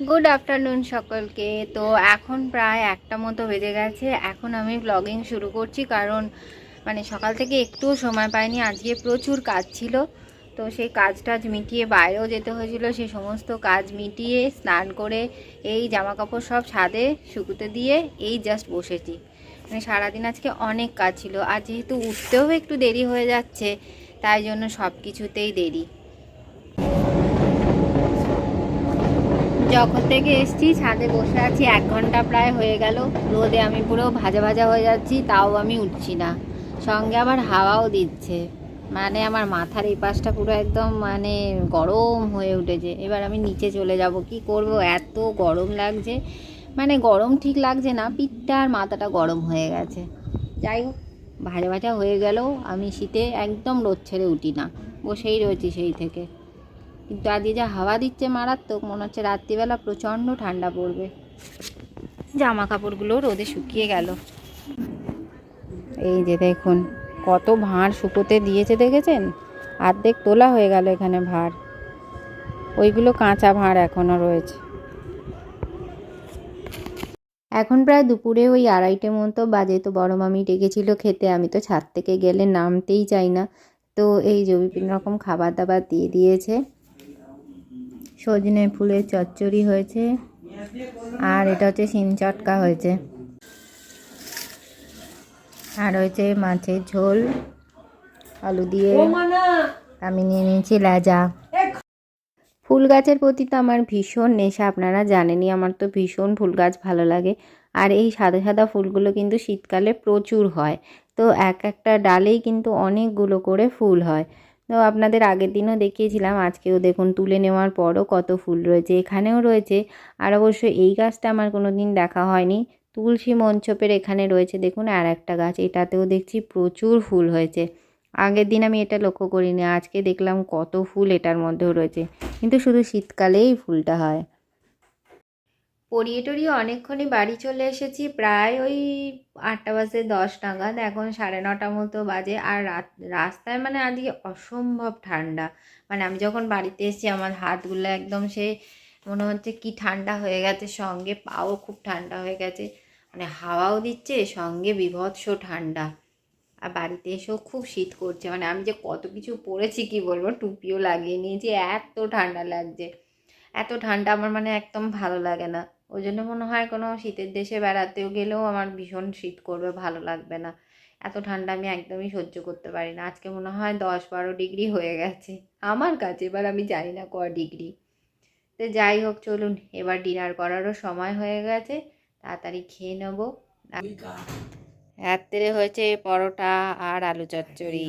Good afternoon সকলকে। তো এখন প্রায় একটা মতো বেজে গেছে। এখন আমি ব্লগিং শুরু করছি কারণ মানে সকাল থেকে একটুও সময় পাইনি। আজকে প্রচুর কাজ ছিল। তো সেই কাজ টাজ মিটিয়ে বাইরেও যেতে হয়েছিল। সেই সমস্ত কাজ মিটিয়ে স্নান করে এই জামা কাপড় সব ছাদে শুকুতে দিয়ে এই জাস্ট বসেছি। মানে সারাদিন আজকে অনেক কাজ ছিল। আর যেহেতু উঠতেও একটু দেরি হয়ে যাচ্ছে, তাই জন্য সব কিছুতেই দেরি। যখন থেকে এসছি, ছাদে বসে আছি, এক ঘণ্টা প্রায় হয়ে গেল। রোদে আমি পুরো ভাজা ভাজা হয়ে যাচ্ছি, তাও আমি উঠছি না। সঙ্গে আবার হাওয়াও দিচ্ছে। মানে আমার মাথার এই পাশটা পুরো একদম মানে গরম হয়ে উঠেছে। এবার আমি নিচে চলে যাব। কি করব? এত গরম লাগছে। মানে গরম ঠিক লাগছে না পিঠটা আর মাথাটা গরম হয়ে গেছে। যাই হোক, ভাজা ভাজা হয়ে গেল। আমি শীতে একদম রোদ ছেড়ে উঠি না। বসেই রয়েছি সেই থেকে। কিন্তু আজকে যা হাওয়া দিচ্ছে মারাত্মক, মনে হচ্ছে রাত্রিবেলা প্রচণ্ড ঠান্ডা পড়বে। জামা কাপড়গুলো রোদে শুকিয়ে গেল। এই যে দেখুন, কত ভাঁড় শুকোতে দিয়েছে, দেখেছেন? অর্ধেক তোলা হয়ে গেল এখানে ভাঁড়। ওইগুলো কাঁচা ভাঁড় এখনও রয়েছে। এখন প্রায় দুপুরে ওই আড়াইটে মতো বাজে, তো বড় মামি ডেকেছিল খেতে, আমি তো ছাদ থেকে গেলে নামতেই চাই না। তো এই যে বিভিন্ন রকম খাবার দাবার দিয়ে দিয়েছে। সজনে ফুলের চচ্চড়ি হয়েছে। আর এটা হচ্ছে সিম চটকা হয়েছে। আর হয়েছে মাছের ঝোল। আলু দিয়ে আমি নিয়ে নিয়েছি লেজা। ফুল গাছের প্রতি তো আমার ভীষণ নেশা আপনারা জানেনই আমার তো ভীষণ ফুল গাছ ভালো লাগে। আর এই সাদা সাদা ফুলগুলো কিন্তু শীতকালে প্রচুর হয়। তো এক একটা ডালেই কিন্তু অনেকগুলো করে ফুল হয়। তো আপনাদের আগের দিনও দেখিয়েছিলাম, আজকেও দেখুন তুলে নেওয়ার পরও কত ফুল রয়েছে, এখানেও রয়েছে। আর অবশ্য এই গাছটা আমার কোনো দিন দেখা হয়নি। তুলসী মঞ্চপের এখানে রয়েছে, দেখুন আর একটা গাছ, এটাতেও দেখছি প্রচুর ফুল হয়েছে। আগের দিন আমি এটা লক্ষ্য করিনি, আজকে দেখলাম কত ফুল এটার মধ্যেও রয়েছে। কিন্তু শুধু শীতকালেই ফুলটা হয়। পরিয়ে টরিয়ে অনেকক্ষণই বাড়ি চলে এসেছি। প্রায় ওই আটটা বাজে দশ নাগাদ, এখন সাড়ে নটা মতো বাজে। আর রাত, রাস্তায় মানে আজকে অসম্ভব ঠান্ডা। মানে আমি যখন বাড়িতে এসেছি, আমার হাতগুলো একদম সে মনে হচ্ছে কি ঠান্ডা হয়ে গেছে, সঙ্গে পাও খুব ঠান্ডা হয়ে গেছে। মানে হাওয়াও দিচ্ছে, সঙ্গে বিভৎস ঠান্ডা। আর বাড়িতে এসেও খুব শীত করছে। মানে আমি যে কত কিছু পরেছি কি বলব, টুপিও লাগিয়ে নিয়েছি, এত ঠান্ডা লাগছে। এত ঠান্ডা আমার মানে একদম ভালো লাগে না। ওই জন্য মনে হয় কোনো শীতের দেশে বেড়াতেও গেলেও আমার ভীষণ শীত করবে, ভালো লাগবে না। এত ঠান্ডা আমি একদমই সহ্য করতে পারি না। আজকে মনে হয় দশ বারো ডিগ্রি হয়ে গেছে। আমার কাছে এবার আমি জানি না ক ডিগ্রি। তো যাই হোক, চলুন এবার ডিনার করারও সময় হয়ে গেছে। তাড়াতাড়ি খেয়ে নেব। রাত্রে হয়েছে পরোটা আর আলু চচ্চড়ি।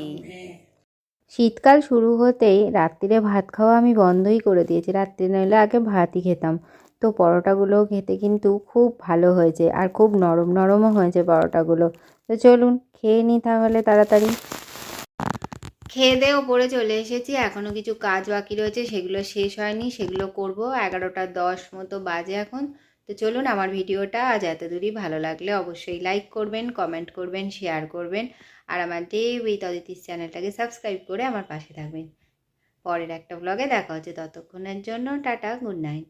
শীতকাল শুরু হতেই রাত্রিরে ভাত খাওয়া আমি বন্ধই করে দিয়েছি। রাত্রি নইলে আগে ভাতই খেতাম। তো পরোটাগুলো খেতে কিন্তু খুব ভালো হয়েছে আর খুব নরম নরমও হয়েছে পরোটাগুলো। তো চলুন, খেয়ে নিই তাহলে তাড়াতাড়ি। খেয়ে দিয়ে ওপরে চলে এসেছি এখনও কিছু কাজ বাকি রয়েছে, সেগুলো শেষ হয়নি, সেগুলো করব। এগারোটা দশ মতো বাজে এখন। তো চলুন, আমার ভিডিওটা আজ এত দূরই ভালো লাগলে অবশ্যই লাইক করবেন কমেন্ট করবেন শেয়ার করবেন, আর আমার ডে উইথ অদিতিস চ্যানেলটাকে সাবস্ক্রাইব করে আমার পাশে থাকবেন। পরের একটা ব্লগে দেখা হচ্ছে, ততক্ষণের জন্য টাটা গুড নাইট